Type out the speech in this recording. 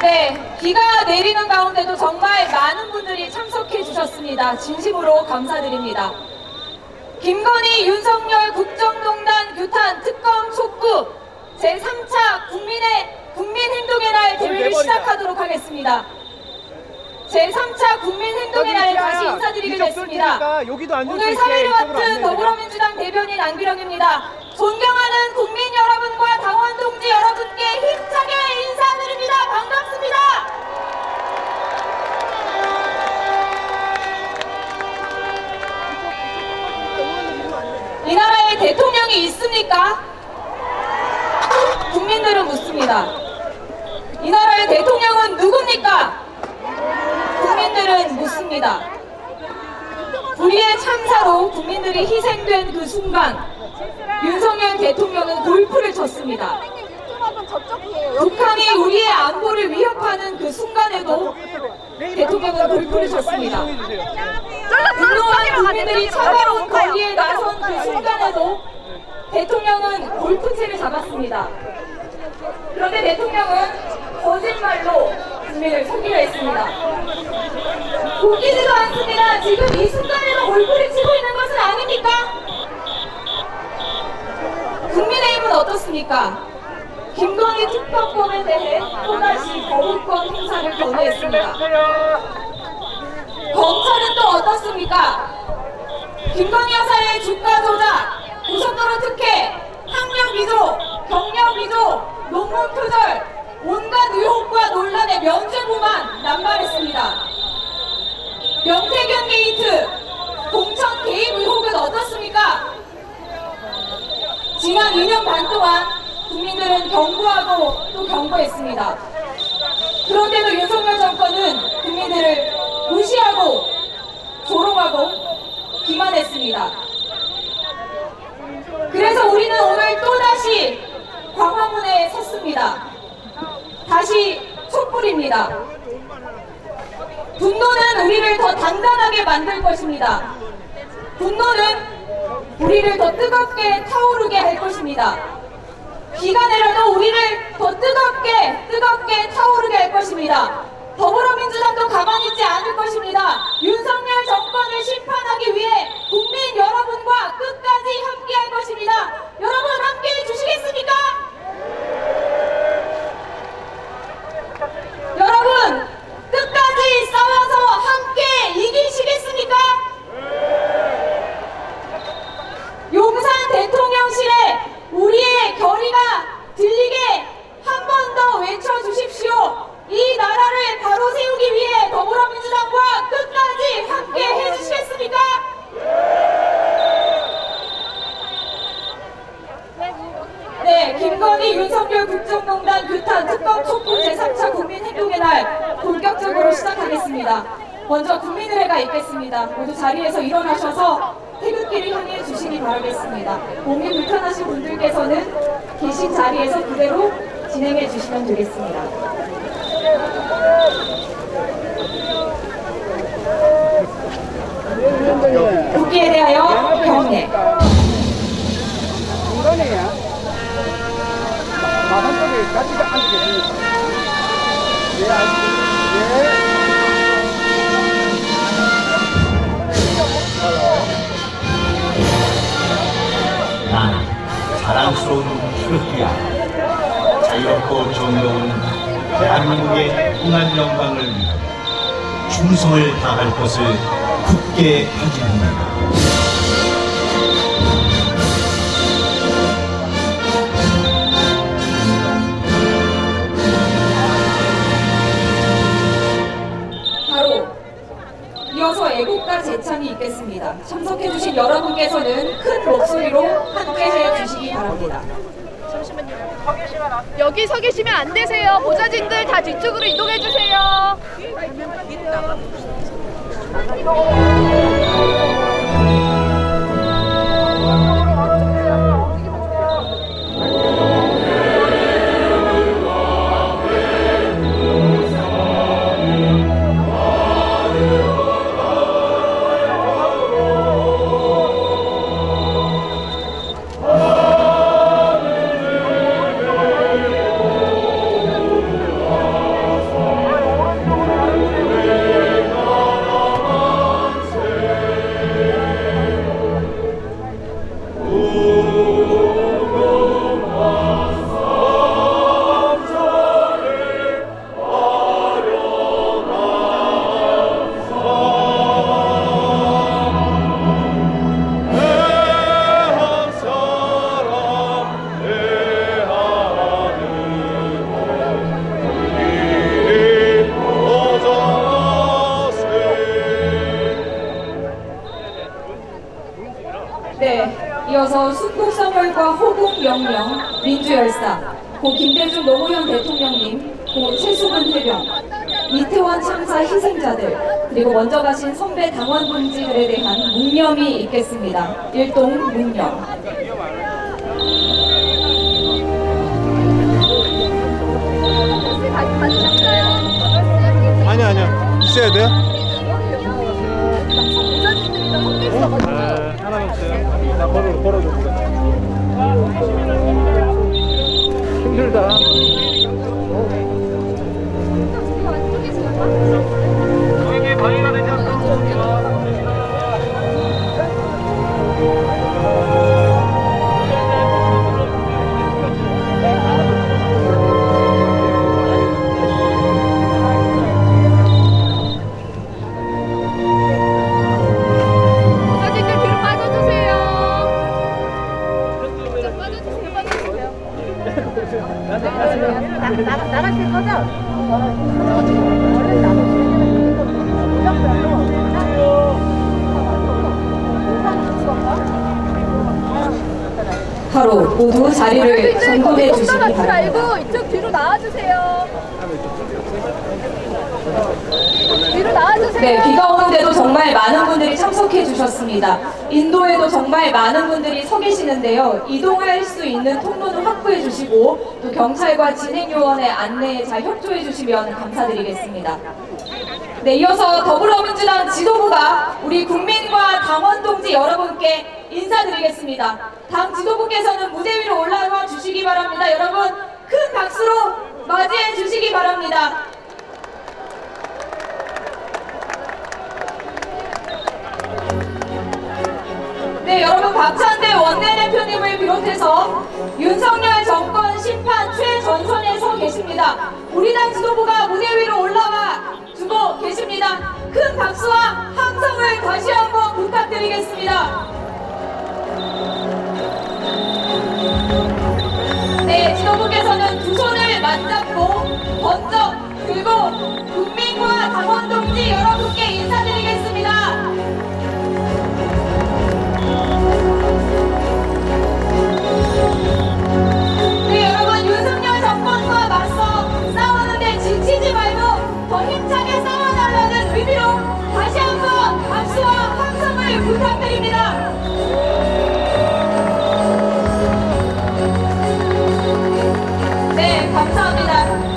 네, 비가 내리는 가운데도 정말 많은 분들이 참석해 주셨습니다. 진심으로 감사드립니다. 김건희 윤석열 국정농단 규탄 특검 촉구 제3차 국민의 국민행동의 날 대회를 시작하도록 하겠습니다. 제3차 국민행동의 날 다시 인사드리겠습니다. 오늘 사회를 맡은. 더불어민주당 대변인 안규령입니다. 존경하는 국민 여러분과 당원 동지 여러분께 힘차게 인사드립니다. 반갑습니다. 묻습니다. 이 나라의 대통령은 누굽니까? 국민들은 묻습니다. 우리의 참사로 국민들이 희생된 그 순간 윤석열 대통령은 골프를 쳤습니다. 북한이 우리의 안보를 위협하는 그 순간에도 대통령은 골프를 쳤습니다. 분노한 국민들이 차가운 거리에 나선 그 순간에도 대통령은 골프채를 잡았습니다. 그런데 대통령은 거짓말로 국민을 속이려 했습니다. 웃기지도 않습니다. 지금 이 순간에도 골프를 치고 있는 것은 아닙니까? 국민의힘은 어떻습니까? 김건희 특별법에 대해 또다시 거부권 행사를 권유했습니다. 검찰은 또 어떻습니까? 김건희 여사의 주가 조작, 고속도로 특혜, 학력 위조, 경력 위조, 논문 표절, 온갖 의혹과 논란의 면죄부만 남발했습니다. 명태균 게이트, 공천 개입 의혹은 어떻습니까? 지난 2년 반 동안 국민들은 경고하고 또 경고했습니다. 그런데도 윤석열 정권은 국민들을 무시하고 조롱하고 기만했습니다. 그래서 우리는 오늘 또다시 광화문에 섰습니다. 다시 촛불입니다. 분노는 우리를 더 단단하게 만들 것입니다. 분노는 우리를 더 뜨겁게 타오르게 할 것입니다. 비가 내려도 우리를 더 뜨겁게 뜨겁게 타오르게 할 것입니다. 더불어민주당도 가만히 있지 않을 것입니다. 윤석열 정권을 심판하기 위해 국민 여러분과 끝까지 함께 할 것입니다. 여러분 함께 해 주시겠습니까? 여러분 끝까지 싸워서 함께 이기시겠습니까? 용산 대통령실에 우리의 결의가 들리게 한 번 더 외쳐주십시오. 이 나라를 바로 세우기 위해 더불어민주당과 끝까지 함께 해주시겠습니까? 네, 김건희 윤석열 국정농단 규탄 특검 촉구 제3차 국민행동의 날 본격적으로 시작하겠습니다. 먼저 국민의회가 있겠습니다. 모두 자리에서 일어나셔서 태극기를 향해 주시기 바라겠습니다. 몸이 불편하신 분들께서는 계신 자리에서 그대로 진행해 주시면 되겠습니다. 국기에 대하여 경례. 중간에 같이 앉게 됩니다. 예. 예. 나는 자랑스러운 태극기야 자유롭고 정겨운 대한민국의 흥한 영광을 위하여 충성을 다할 것을 굳게 확인합니다. 제창이 있겠습니다. 참석해주신 여러분께서는 큰 목소리로 함께 해 주시기 바랍니다. 여기 서 계시면 안 되세요. 보좌진들 다 뒤쪽으로 이동해 주세요. 이어서 순국선열과 호국명령, 민주열사, 고 김대중 노무현 대통령님, 고 최수근 해병, 이태원 참사 희생자들, 그리고 먼저 가신 선배 당원 동지들에 대한 묵념이 있겠습니다. 일동 묵념. 아니야, 아니야. 있어야 돼요? 원래 나도 하루 모두 자리를 정돈해 주시기 지 바랍니다. 이쪽 뒤로 나와주세요. 네, 비가 오는데도 정말 많은 분들이 참석해 주셨습니다. 인도에도 정말 많은 분들이 서 계시는데요. 이동할 수 있는 통로를 확보해 주시고 또 경찰과 진행요원의 안내에 잘 협조해 주시면 감사드리겠습니다. 네, 이어서 더불어민주당 지도부가 우리 국민과 당원 동지 여러분께 인사드리겠습니다. 당 지도부께서는 무대 위로 올라와 주시기 바랍니다. 여러분 큰 박수로 맞이해 주시기 바랍니다. 네, 여러분 박찬대 원내대표님을 비롯해서 윤석열 정권 심판 최전선에 서 계십니다. 우리 당 지도부가 무대 위로 올라와 주고 계십니다. 큰 박수와 함성을 다시 한번 부탁드리겠습니다. 네, 지도부께서는 두 손을 맞잡고 번쩍 들고